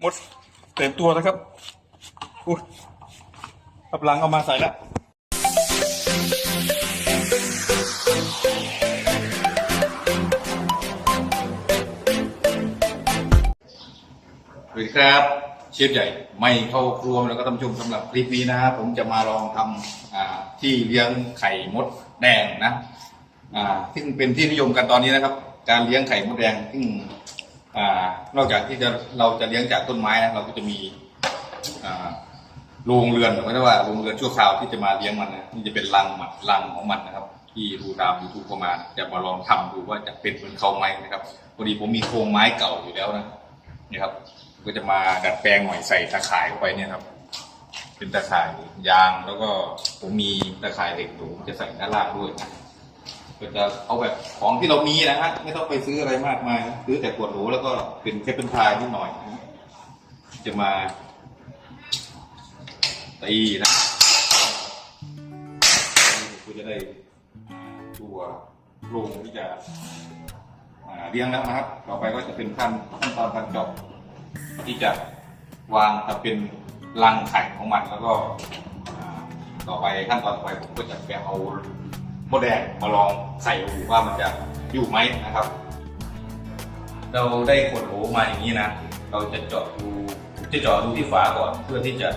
หมดเต็มตัวแล้วครับอุ้ยกำลังเอามาใส่แล้วสวัสดีครับเชฟใหญ่ไม่เข้าครัวแล้วก็ท่านผู้ชมสำหรับคลิปนี้นะครับผมจะมาลองทำที่เลี้ยงไข่มดแดงนะซึ่งเป็นที่นิยมกันตอนนี้นะครับ การเลี้ยงไข่มดแดงซึ่ง อนอกจากที่จะเราจะเลี้ยงจากต้นไม้นะเราก็จะมีโรงเรือนไม่ได้ว่าโรงเรือนชั่วคราวที่จะมาเลี้ยงมันนะนี่จะเป็นรังมันรังของมันนะครับ ที่ดูตามยูทูบประมาณจะมาลองทำดูว่าจะเป็นเหมือนเขาไหมนะครับพอดีผมมีโครงไม้เก่าอยู่แล้วนะนี่ครับ ก็จะมาดัดแปลงหน่อยใส่ตะข่ายเข้าไปเนี่ยครับ เป็นตะข่ายยางแล้วก็ผมมีตะข่ายเหล็กอยู่ผมจะใส่ด้านล่างด้วยนะ ก็จะเอาแบบของที่เรามีนะฮะไม่ต้องไปซื้ออะไรมากมายซื้อแต่ขวดหรูแล้วก็เป็นแค่เป็นพายนิดหน่อย จะมาตีนะก็จะได้ตัวโรงที่จะเลี้ยงแล้วนะครับ ต่อไปก็จะเป็นขั้นขั้นตอนการเจาะที่จะวางทำเป็นรังไข่ของมันแล้วก็ ต่อไปขั้นตอนต่อไปผมก็จะไปเอา มดแดงมาลองใส่ดูว่ามันจะอยู่ไหมนะครับ เราได้ขวดโหลมาอย่างนี้นะ เราจะเจาะดูจะเจาะดูที่ฝาก่อนเพื่อที่จะ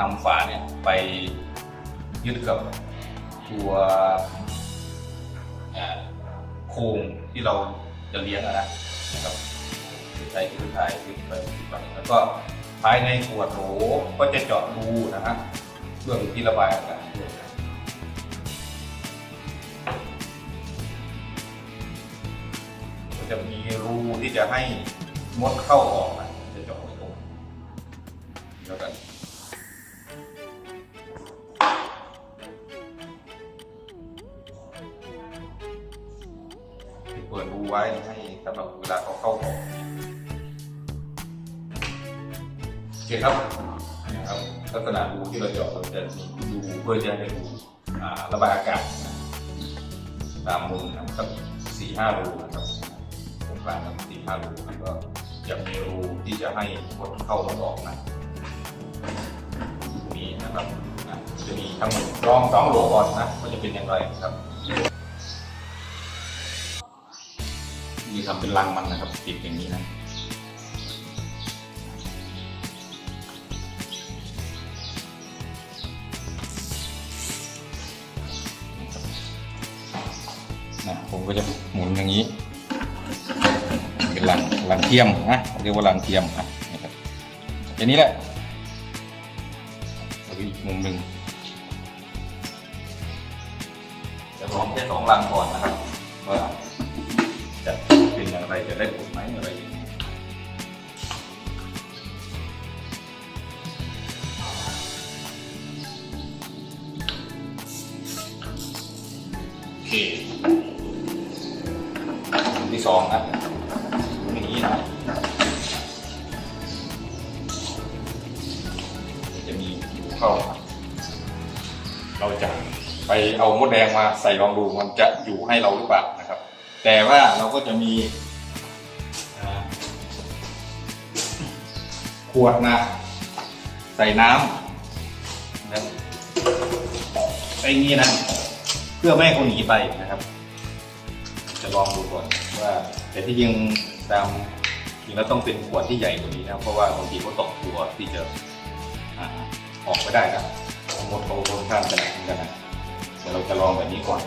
นำฝาเนี่ยไปยึดกับตัวโครงที่เราจะเลี้ยงนะนะครับใช้พื้นถ่ายพื้นไปไปแล้วก็ภายในขวดโหลก็จะเจาะรูนะฮะเพื่อที่ระบายอากาศ จะมีรูที่จะให้มดเข้าออกนะจะเจาะไว้ตรงแล้วกันเปิดรูไว้ให้สำหรับเวลาเขาเข้าออกโอเคครับนะครับลักษณะรูที่เราเจาะเราจะมีรูเพื่อจะให้รูระบายอากาศตามมุมนะครับสี่ห้ารูนะครับ กลางครับสี่ห้ารูแล้วก็จะมีรูที่จะให้คนเข้าและออกนะนี่นะครับอะจะมีทั้งหมดลองสองโหลก่อนนะว่าจะเป็นอย่างไรครับนี่ทำเป็นรังมันนะครับติดอย่างนี้นะนะผมก็จะหมุนอย่างนี้ หลังลังเทียมนะเรียกว่าลังเทียมนะนะครับอย่างนี้แหละแล้วอีกมุมหนึ่งจะลองแค่สองลังก่อนนะครับว่าจะเป็นอย่างไรจะได้ผลไหมอะไร เข้าเราจะไปเอามดแดงมาใส่ลองดูมันจะอยู่ให้เราหรือเปล่านะครับ แต่ว่าเราก็จะมีขวดนะใส่น้ำนะครับใส่อย่างนี้นะเพื่อไม่ให้เขาหนีไปนะครับ จะลองดูก่อนว่า แต่ที่จริงตามจริงแล้วต้องเป็นขวดที่ใหญ่กว่านี้นะเพราะว่าบางทีเขาตกตัวที่จะ อ่าออกไม่ได้นะหมดเขาค่อนข้างจะหนักเหมือนกันนะเดี๋ยวเราจะลองแบบนี้ก่อน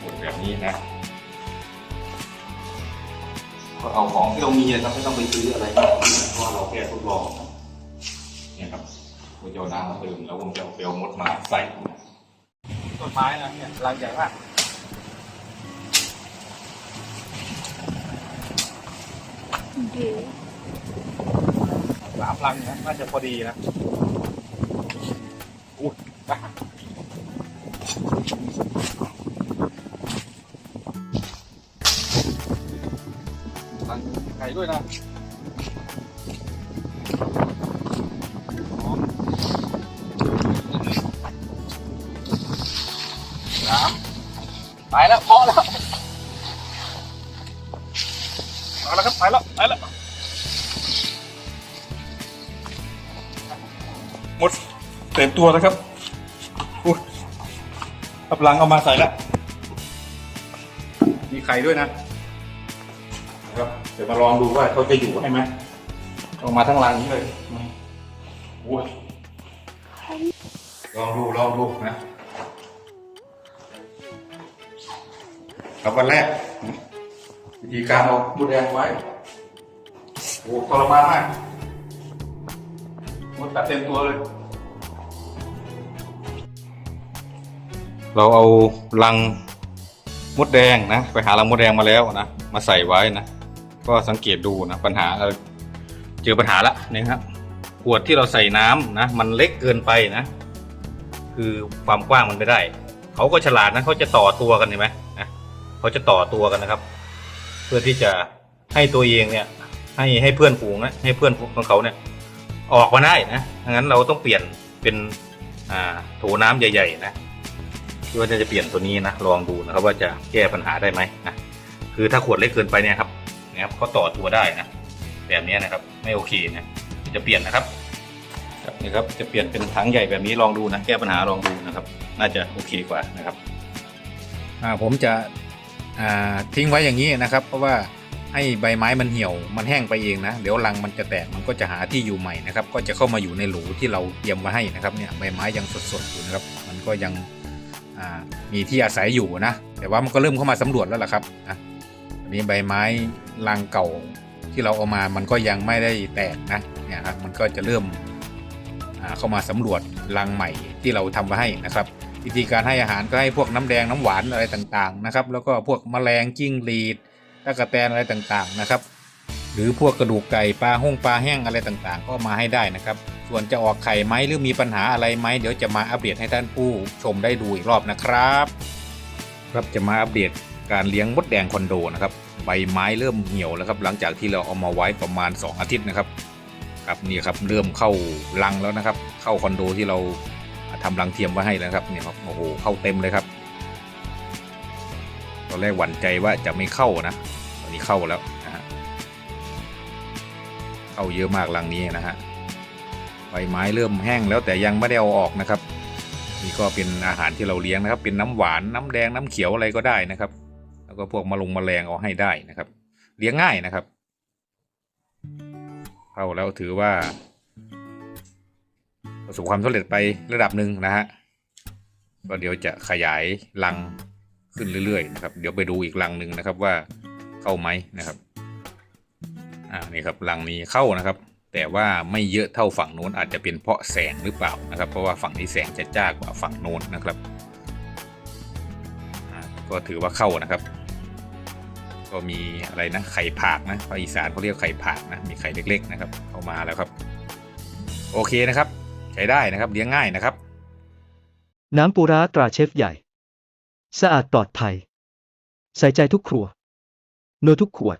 หมดแบบนี้นะก็เอาของที่เรามีนะครับไม่ต้องไปซื้ออะไรมากเพราะว่าเราแค่ทดลองเนี่ยครับเราจะเอาน้ำมาเติมแล้วผมจะเอาเปลวมดมาใส่ต้นไม้นะเนี่ยรังใหญ่มากโอเค สามรังนะน่าจะพอดีนะอุ้ยบ้ารังไข่ด้วยนะสามไปแล้วพอแล้ว หมดเต็มตัวแล้วครับอุ้ยกำลังเอามาใส่แล้ว มีไข่ด้วยนะนะครับเดี๋ยวมาลองดูว่าเขาจะอยู่ให้ไหมเอามาทั้งรังนี้เลยโอ้ยลองดูลองดูนะครับวันแรกวิธีการเอาบุแดงไว้โอ้ทรมานมาก มดกัดเต็มตัวเลย เราเอาลังมดแดงนะ ไปหาลังมดแดงมาแล้วนะ มาใส่ไว้นะ ก็สังเกตดูนะปัญหาเออเจอปัญหาละนี่ครับขวดที่เราใส่น้ำนะ มันเล็กเกินไปนะ คือความกว้างมันไม่ได้ เขาก็ฉลาดนะเขาจะต่อตัวกันเห็นไหมนะเขาจะต่อตัวกันนะครับ เพื่อที่จะให้ตัวเองเนี่ย ให้ให้เพื่อนฝูงนะให้เพื่อนของเขาเนี่ย ออกมาได้นะงั้นเราต้องเปลี่ยนเป็นโถน้ำใหญ่ ๆ นะคิดว่าจะเปลี่ยนตัวนี้นะลองดูนะครับว่าจะแก้ปัญหาได้ไหมนะคือถ้าขวดเล็กเกินไปเนี่ยครับนะครับเขาต่อตัวได้นะแบบนี้นะครับไม่โอเคนะจะเปลี่ยนนะครับนี่ครับจะเปลี่ยนเป็นถังใหญ่แบบนี้ลองดูนะแก้ปัญหาลองดูนะครับ น่าจะโอเคกว่านะครับผมจะทิ้งไว้อย่างนี้นะครับ เพราะว่า ให้ใบไม้มันเหี่ยวมันแห้งไปเองนะ เดี๋ยวรังมันจะแตกมันก็จะหาที่อยู่ใหม่นะครับ ก็จะเข้ามาอยู่ในหลูที่เราเตรียมไว้ให้นะครับเนี่ยใบไม้ยังสดๆอยู่นะครับ มันก็ยังมีที่อาศัยอยู่นะ แต่ว่ามันก็เริ่มเข้ามาสำรวจแล้วล่ะครับนะอันนี้ใบไม้รังเก่าที่เราเอามามันก็ยังไม่ได้แตกนะเนี่ยครับมันก็จะเริ่มเข้ามาสำรวจรังใหม่ที่เราทำไว้ให้นะครับวิธีการให้อาหารก็ให้พวกน้ำแดงน้ำหวานอะไรต่างๆนะครับ แล้วก็พวกแมลงจิ้งหรีด ตะกะแตนอะไรต่างๆนะครับ หรือพวกกระดูกไก่ปลาห้องปลาแห้งอะไรต่างๆ ก็มาให้ได้นะครับ ส่วนจะออกไข่ไหมหรือมีปัญหาอะไรไหมเดี๋ยวจะมาอัปเดตให้ท่านผู้ชมได้ดูอีกรอบนะครับครับจะมาอัปเดตการเลี้ยงมดแดงคอนโดนะครับใบไม้เริ่มเหี่ยวแล้วครับหลังจากที่เราเอามาไว้ประมาณ 2 อาทิตย์นะครับครับนี่ครับเริ่มเข้ารังแล้วนะครับ เข้าคอนโดที่เราทำรังเทียมไว้ให้แล้วครับเนี่ยครับโอ้โหเข้าเต็มเลยครับ ตอนแรกหวั่นใจว่าจะไม่เข้านะ ตอนนี้เข้าแล้วนะฮะเข้าเยอะมากรังนี้นะฮะใบไม้เริ่มแห้งแล้วแต่ยังไม่ได้เอาออกนะครับ นี่ก็เป็นอาหารที่เราเลี้ยงนะครับ เป็นน้ำหวานน้ำแดงน้ำเขียวอะไรก็ได้นะครับ แล้วก็พวกมะลงแมลงเอาให้ได้นะครับ เลี้ยงง่ายนะครับ เข้าแล้วถือว่าประสบความสำเร็จไประดับหนึ่งนะฮะก็เดี๋ยวจะขยายรัง ขึ้นเรื่อยๆนะครับ เดี๋ยวไปดูอีกรังหนึ่งนะครับว่าเข้าไหมนะครับ อ่านี่ครับรังนี้เข้านะครับ แต่ว่าไม่เยอะเท่าฝั่งโน้นอาจจะเป็นเพราะแสงหรือเปล่านะครับ เพราะว่าฝั่งนี้แสงจะจ้ากว่าฝั่งโน้นนะครับก็ถือว่าเข้านะครับ ก็มีอะไรนะไข่ผากนะภาคอีสานเขาเรียกไข่ผากนะมีไข่เล็ก ๆ นะครับเข้ามาแล้วครับ โอเคนะครับ ใช้ได้นะครับเลี้ยงง่ายนะครับ น้ำปูร้าตราเชฟใหญ่ สะอาดปลอดภัย ใส่ใจทุกครัว โนทุกขวด